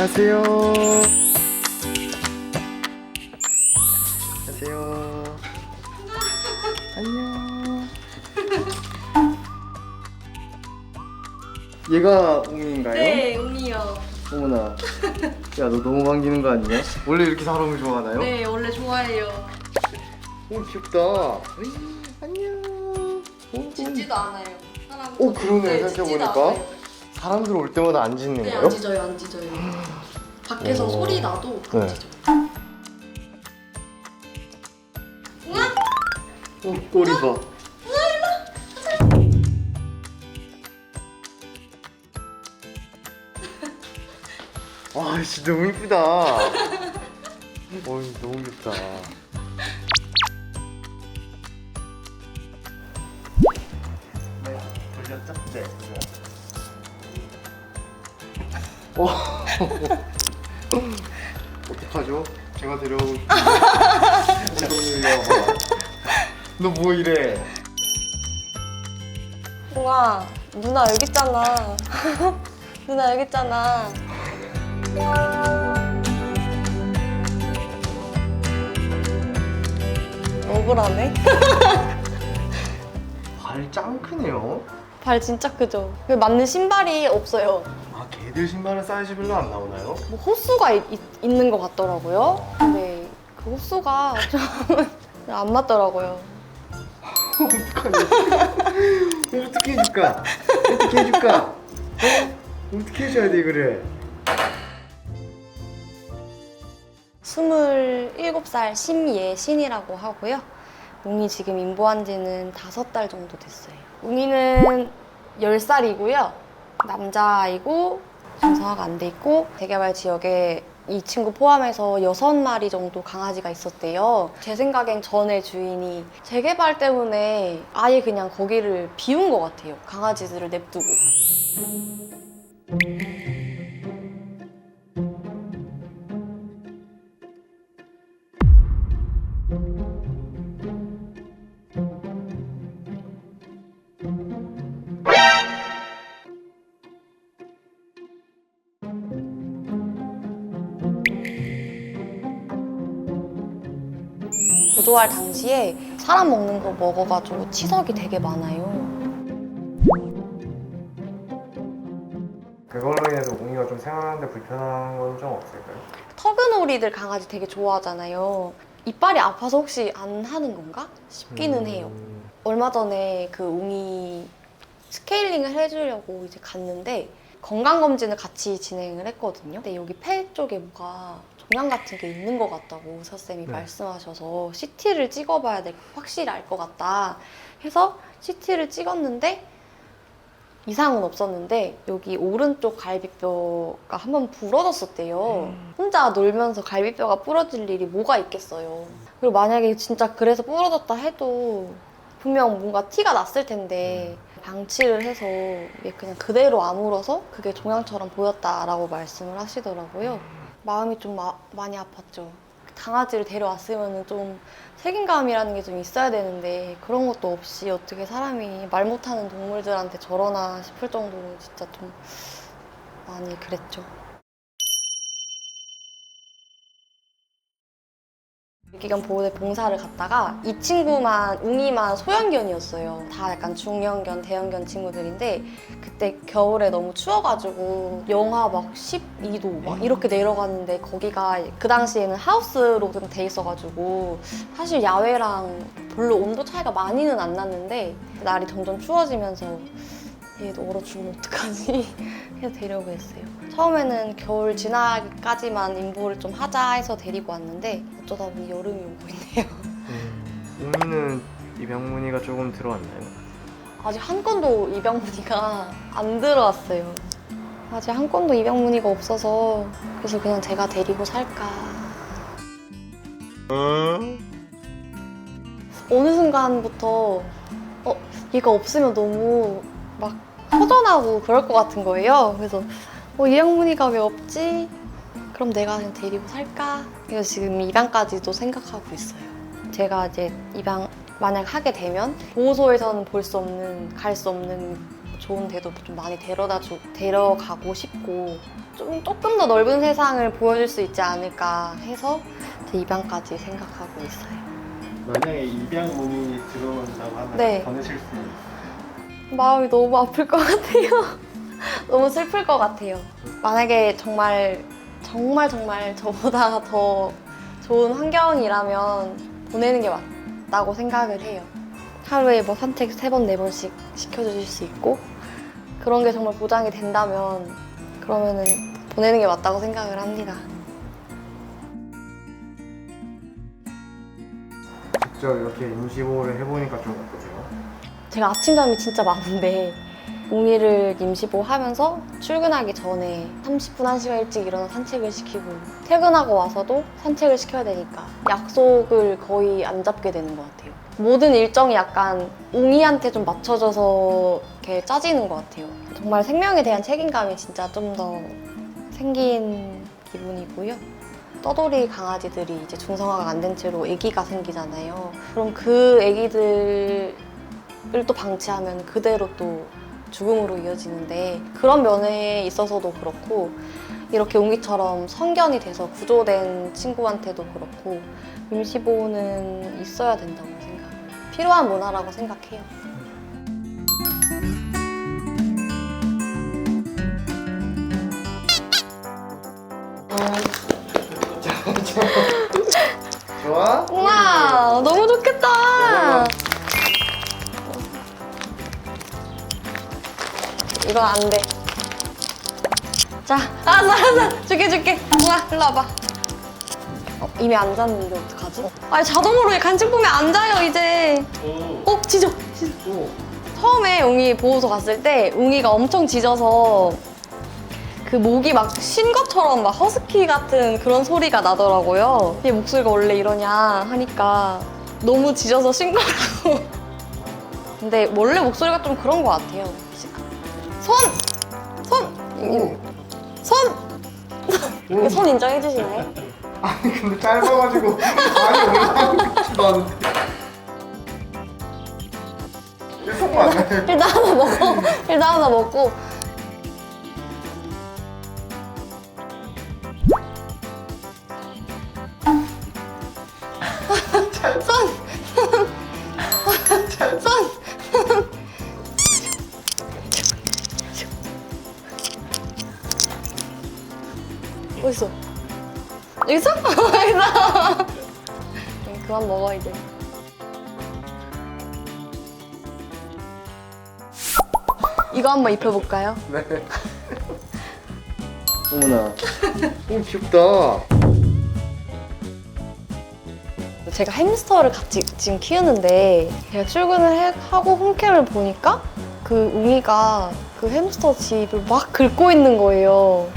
안녕하세요. 안녕하세요. 안녕. 얘가 웅이인가요? 네, 웅이요. 어머나. 야, 너 너무 반기는 거 아니야? 원래 이렇게 사람을 좋아하나요? 네, 원래 좋아해요. 오, 귀엽다. 으이, 안녕. 오, 짖지도 않아요. 사람. 오, 그러네, 네, 짖지도 생각해보니까. 않아요. 사람들 올 때마다 안 짖는 네, 거예요? 안 짖어요, 안 짖어요. 밖에서 오. 소리 나도 안 네. 짖어요. 웅아, 오, 꼬리 봐. 와, 진짜 너무 이쁘다. 어이, 너무 귀엽다. 와. 어떡하죠? 제가 데려가고 싶은데. 너뭐 이래? 웅아, 누나 여기 있잖아. 누나 여기 있잖아. 억울하네. 발 짱 크네요. 발 진짜 크죠? 그 맞는 신발이 없어요. 아, 개들 신발은 사이즈 별로 안 나오나요? 뭐 호수가 있, 있는 것 같더라고요. 근데 그 호수가 좀 안 맞더라고요. 어떡하냐? 어떻게 해줄까? 어떻게 해줄까? 어? 어떻게 해줘야 돼, 이거를? 27살 심예신이라고 하고요. 웅이 지금 임보한 지는 5달 정도 됐어요. 웅이는 10살이고요. 남자아이고 준성화가 안 돼 있고 대개발 지역에 이 친구 포함해서 6마리 정도 강아지가 있었대요. 제 생각엔 전에 주인이 재개발 때문에 아예 그냥 거기를 비운 것 같아요. 강아지들을 냅두고. 구조할 당시에 사람 먹는 거 먹어가지고 치석이 되게 많아요. 그걸로 인해서 웅이가 좀 생활하는데 불편한 건 좀 없을까요? 터그놀이들 강아지 되게 좋아하잖아요. 이빨이 아파서 혹시 안 하는 건가 싶기는 해요. 음, 얼마 전에 그 웅이 스케일링을 해주려고 이제 갔는데 건강검진을 같이 진행을 했거든요. 근데 여기 폐 쪽에 뭐가 종양 같은 게 있는 것 같다고 의사쌤이 네. 말씀하셔서 CT를 찍어봐야 될 확실히 알 것 같다 해서 CT를 찍었는데 이상은 없었는데 여기 오른쪽 갈비뼈가 한번 부러졌었대요. 혼자 놀면서 갈비뼈가 부러질 일이 뭐가 있겠어요. 그리고 만약에 진짜 그래서 부러졌다 해도 분명 뭔가 티가 났을 텐데 방치를 해서 이게 그냥 그대로 아물어서 그게 종양처럼 보였다라고 말씀을 하시더라고요. 마음이 좀 마- 많이 아팠죠. 강아지를 데려왔으면 좀 책임감이라는 게 좀 있어야 되는데 그런 것도 없이 어떻게 사람이 말 못하는 동물들한테 저러나 싶을 정도로 진짜 좀 많이 그랬죠. 유기견 보호대 봉사를 갔다가 이 친구만 웅이만 소형견이었어요. 다 약간 중형견, 대형견 친구들인데 그때 겨울에 너무 추워가지고 영하 막 12도 막 이렇게 내려갔는데 거기가 그 당시에는 하우스로 좀 돼 있어가지고 사실 야외랑 별로 온도 차이가 많이는 안 났는데 날이 점점 추워지면서 얘도 얼어 죽으면 어떡하지 해서 데려오고 했어요. 처음에는 겨울 지나기까지만 임보를 좀 하자 해서 데리고 왔는데 어쩌다 보니 여름이 오고 있네요. 음, 웅이는 입양 문의가 조금 들어왔나요? 아직 한 건도 입양 문의가 안 들어왔어요. 아직 한 건도 입양 문의가 없어서 그래서 그냥 제가 데리고 살까. 어느 순간부터 어 얘가 없으면 너무 막 허전하고 그럴 것 같은 거예요. 그래서 어 입양 문의가 왜 없지? 그럼 내가 그냥 데리고 살까? 그래서 지금 입양까지도 생각하고 있어요. 제가 이제 입양 만약 하게 되면 보호소에서는 볼 수 없는 갈 수 없는 좋은 데도 좀 많이 데려다 주, 데려가고 싶고 좀 조금 더 넓은 세상을 보여줄 수 있지 않을까 해서 입양까지 생각하고 있어요. 만약에 입양 문의 들어온다고 하면 네. 보내실 수 있어요? 마음이 너무 아플 것 같아요. 너무 슬플 것 같아요. 만약에 정말 정말 정말 저보다 더 좋은 환경이라면 보내는 게 맞다고 생각을 해요. 하루에 뭐 산책 세 번, 네 번씩 시켜주실 수 있고 그런 게 정말 보장이 된다면 그러면은 보내는 게 맞다고 생각을 합니다. 직접 이렇게 임시보호를 해보니까 좀 어떠세요? 제가 아침잠이 진짜 많은데 웅이를 임시보호 하면서 출근하기 전에 30분, 1시간 일찍 일어나 산책을 시키고 퇴근하고 와서도 산책을 시켜야 되니까 약속을 거의 안 잡게 되는 것 같아요. 모든 일정이 약간 웅이한테 좀 맞춰져서 이렇게 짜지는 것 같아요. 정말 생명에 대한 책임감이 진짜 좀 더 생긴 기분이고요. 떠돌이 강아지들이 이제 중성화가 안 된 채로 아기가 생기잖아요. 그럼 그 아기들 을 또 방치하면 그대로 또 죽음으로 이어지는데 그런 면에 있어서도 그렇고 이렇게 웅이처럼 성견이 돼서 구조된 친구한테도 그렇고 임시보호는 있어야 된다고 생각해요. 필요한 문화라고 생각해요. 좋아? 우와 너무 이건 안 돼. 자, 알았어, 알았어. 줄게, 줄게. 우와, 일로 와봐. 어, 이미 앉았는데 어떡하지? 아니, 자동으로 간식 보면 앉아요, 이제. 오. 어. 짖어. 또. 처음에 웅이 보호소 갔을 때 웅이가 엄청 짖어서 그 목이 막 쉰 것처럼 막 허스키 같은 그런 소리가 나더라고요. 얘 목소리가 원래 이러냐 하니까 너무 짖어서 쉰 거라고. 근데 원래 목소리가 좀 그런 것 같아요. 손! 손! 오. 손! 이거 손 인정해 주시나요? 아니 근데 짧아가지고 많이 같지도 않은데. 일단 하나 먹고, 일단 하나 먹고. 어딨어? 여기 있어? 여기 있어! 그만 먹어, 이제. 이거 한번 입혀볼까요? 네. 어머나. 오 귀엽다. 제가 햄스터를 같이 지금 키우는데 제가 출근을 해- 하고 홈캠을 보니까 그 웅이가 그 햄스터 집을 막 긁고 있는 거예요.